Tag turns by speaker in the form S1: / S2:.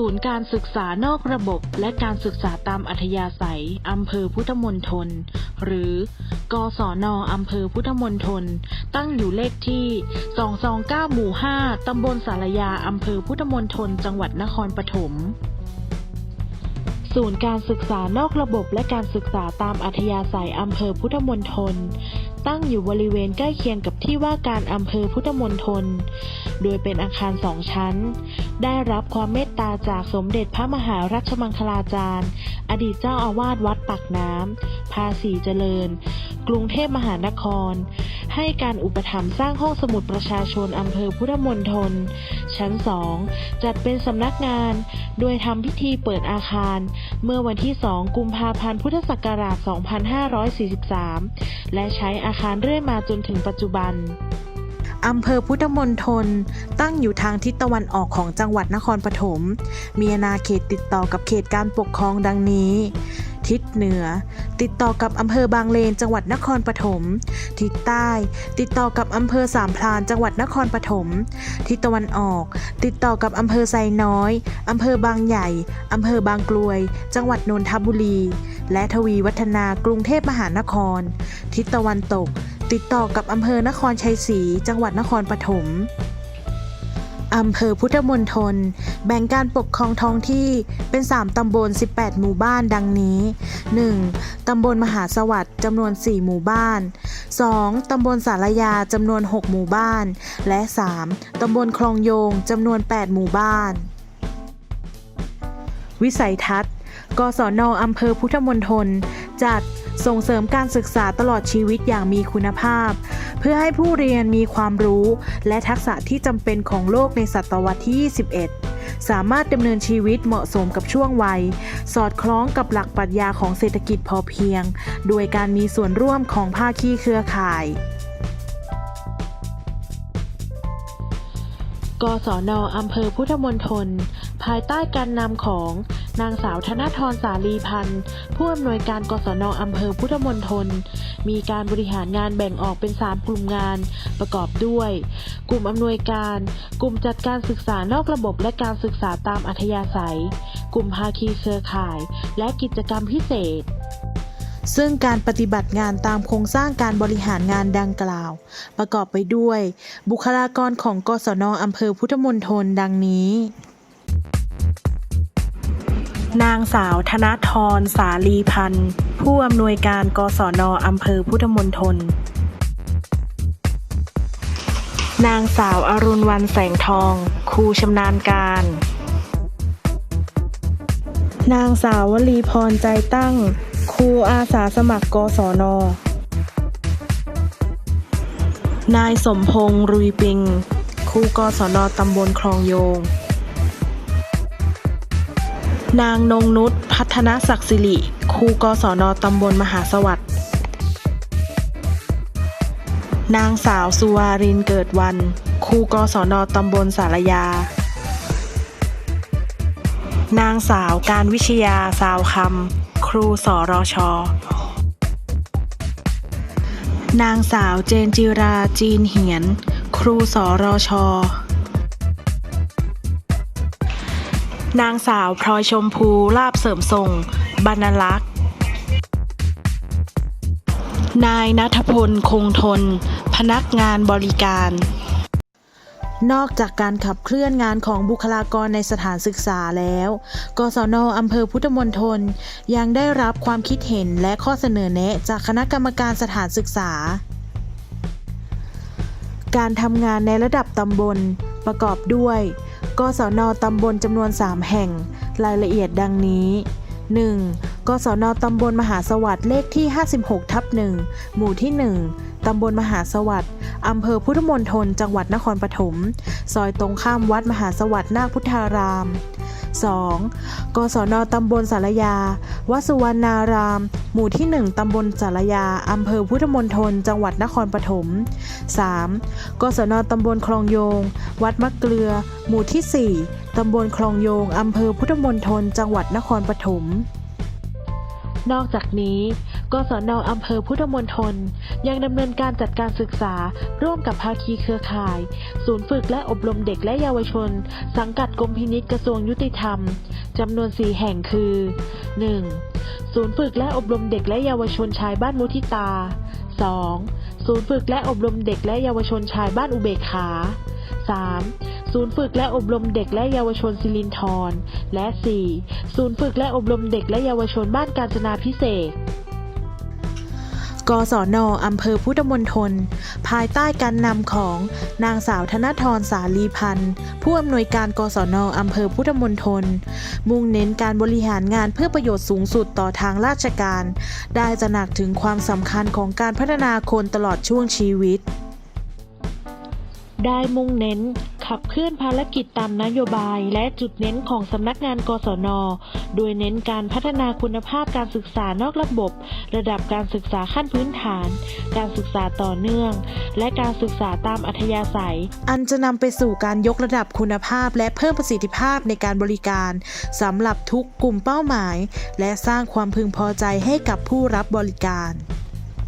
S1: ศูนย์การศึกษานอกระบบ และการศึกษาตามอัธยาศัย อำเภอพุทธมณฑล หรือ กศนอำเภอพุทธมณฑล ตั้งอยู่เลขที่ 229 หมู่ 5 ตำบลสารยา อำเภอพุทธมณฑล จังหวัดนครปฐมศูนย์การศึกษานอกระบบและการศึกษาตามอัธยาศัยอำเภอพุทธมณฑล ตั้งอยู่บริเวณใกล้เคียงกับที่ว่าการอำเภอพุทธมณฑล โดยเป็นอาคารสองชั้น ได้รับความเมตตาจากสมเด็จพระมหารัชมังคลาจารย์ อดีตเจ้าอาวาสวัดปากน้ำ ภาษีเจริญ กรุงเทพมหานคร ให้การอุปถัมภ์สร้างห้องสมุดประชาชนอำเภอพุทธมณฑลชั้นสองจัดเป็นสำนักงาน โดยทำพิธีเปิดอาคาร เมื่อวันที่ 2 กุมภาพันธ์ พุทธศักราช 2543 และใช้อาคารเรื่อยมาจนถึงปัจจุบันอำเภอพุทธมณฑลตั้งอยู่ทางทิศตะวันออกของจังหวัดนครปฐม มีอาณาเขตติดต่อกับเขตการปกครองดังนี้ ทิศเหนือ ติดต่อกับอำเภอบางเลนจังหวัดนครปฐม ทิศใต้ ติดต่อกับอำเภอสามพรานจังหวัดนครปฐม ทิศตะวันออก ติดต่อกับอำเภอไซน้อยอำเภอบางใหญ่อำเภอบางกลวย จังหวัดนนทบุรี และทวีวัฒนากรุงเทพมหานคร ทิศตะวันตก ติดต่อกับอำเภอนครชัยศรีจังหวัดนครปฐมอำเภอพุทธมณฑล แบ่งการปกครองท้องที่เป็น 3 ตำบล 18 หมู่บ้านดังนี้ 1. ตำบลมหาสวัสดิ์จำนวน 4 หมู่บ้าน 2. ตำบลสารยาจำนวน 6 หมู่บ้าน และ 3. ตำบลคลองโยงจำนวน 8 หมู่บ้าน วิสัยทัศน์ กศนอำเภอพุทธมณฑลจัดส่งเสริมการศึกษาตลอดชีวิตอย่างมีคุณภาพ เพื่อให้ผู้เรียนมีความรู้และทักษะที่จำเป็นของโลกในศตวรรษที่ 21 สามารถดำเนินชีวิตเหมาะสมกับช่วงวัย สอดคล้องกับหลักปรัชญาของเศรษฐกิจพอเพียง โดยการมีส่วนร่วมของภาคีเครือข่ายกศนอำเภอพุทธมณฑลภายใต้การนำของ นางสาวธนทรสาลีพันธ์ ผู้อำนวยการกศนอำเภอพุทธมณฑลมีการบริหารงานแบ่งออกเป็น 3 กลุ่มงานประกอบด้วย กลุ่มอำนวยการ กลุ่มจัดการศึกษานอกระบบและการศึกษาตามอัธยาศัย กลุ่มภาคีเครือข่าย และกิจกรรมพิเศษซึ่งการปฏิบัติงานตามโครงสร้างการบริหารงานดังกล่าว ประกอบไปด้วย บุคลากรของกศนอำเภอพุทธมณฑลดังนี้ นางสาวธนทร สาลีพันธ์ ผู้อำนวยการกศนอำเภอพุทธมณฑล นางสาวอรุณวันแสงทอง ครูชำนาญการ นางสาววลีพรใจตั้ง ครูอาสาสมัครกศน นายสมพงษ์รุยปิง ครูกศนตำบลคลองโยง นางนงนุชพัฒนศักดิ์สิริครูกศนตำบลมหาสวัสดิ์นางสาวสุวารินเกิดวันครูกศนตำบลสารยา นางสาวการวิชยาสาวคำครูสรช นางสาวเจนจิราจีนเหียน ครูสรช นางสาวพลอยชมพูลาบเสริมส่งบรรลักษ์นายนัทพลคงทน พนักงานบริการ นอกจากการขับเคลื่อนงานของบุคลากรในสถานศึกษาแล้ว กศนอำเภอพุทธมณฑลยังได้รับความคิดเห็นและข้อเสนอแนะจากคณะกรรมการสถานศึกษา การทำงานในระดับตำบลประกอบด้วย กศนตำบลจำนวน 3 แห่ง รายละเอียดดังนี้ 1. กศนตำบลมหาสวัสดิ์เลขที่ 56ทับ1หมู่ที่ 1 ตำบลมหาสวัสดิ์อำเภอพุทธมณฑลจังหวัดนครปฐม ซอยตรงข้ามวัดมหาสวัสดิ์นาคพุทธาราม 2. กศนตำบลสารยา วัดสุวรรณาราม หมู่ที่ 1 ตำบลสารยา อำเภอพุทธมณฑล จังหวัดนครปฐม 3. กศนตำบลคลองโยง วัดมะเกลือ หมู่ที่ 4 ตำบลคลองโยง อำเภอพุทธมณฑล จังหวัดนครปฐม นอกจากนี้กศนอำเภอพุทธมณฑลยังดำเนินการจัดการศึกษาร่วมกับภาคีเครือข่าย ศูนย์ฝึกและอบรมเด็กและเยาวชน สังกัดกรมพินิจกระทรวงยุติธรรมจำนวน 4 แห่งคือ 1. ศูนย์ฝึกและอบรมเด็กและเยาวชนชายบ้านมุทิตา 2. ศูนย์ฝึกและอบรมเด็กและเยาวชนชายบ้านอุเบกขา 3. ศูนย์ฝึกและอบรมเด็กและเยาวชนสิรินทรและ 4. ศูนย์ฝึกและอบรมเด็กและเยาวชนบ้านกาญจนาพิเศษกศนอำเภอพุทธมณฑลภายใต้การนำของนางสาวธนทรสาลีพันธ์ผู้อำนวยการกศนอำเภอพุทธมณฑลมุ่งเน้นการบริหารงานเพื่อประโยชน์สูงสุดต่อทางราชการ ได้ตระหนักถึงความสำคัญของการพัฒนาคนตลอดช่วงชีวิต ได้มุ่งเน้น ขับเคลื่อนภารกิจตามนโยบาย และจุดเน้นของสำนักงานกศน โดยเน้นการพัฒนาคุณภาพการศึกษานอกระบบ ระดับการศึกษาขั้นพื้นฐาน การศึกษาต่อเนื่อง และการศึกษาตามอัธยาศัย อันจะนำไปสู่การยกระดับคุณภาพ และเพิ่มประสิทธิภาพในการบริการสำหรับทุกกลุ่มเป้าหมาย และสร้างความพึงพอใจให้กับผู้รับบริการ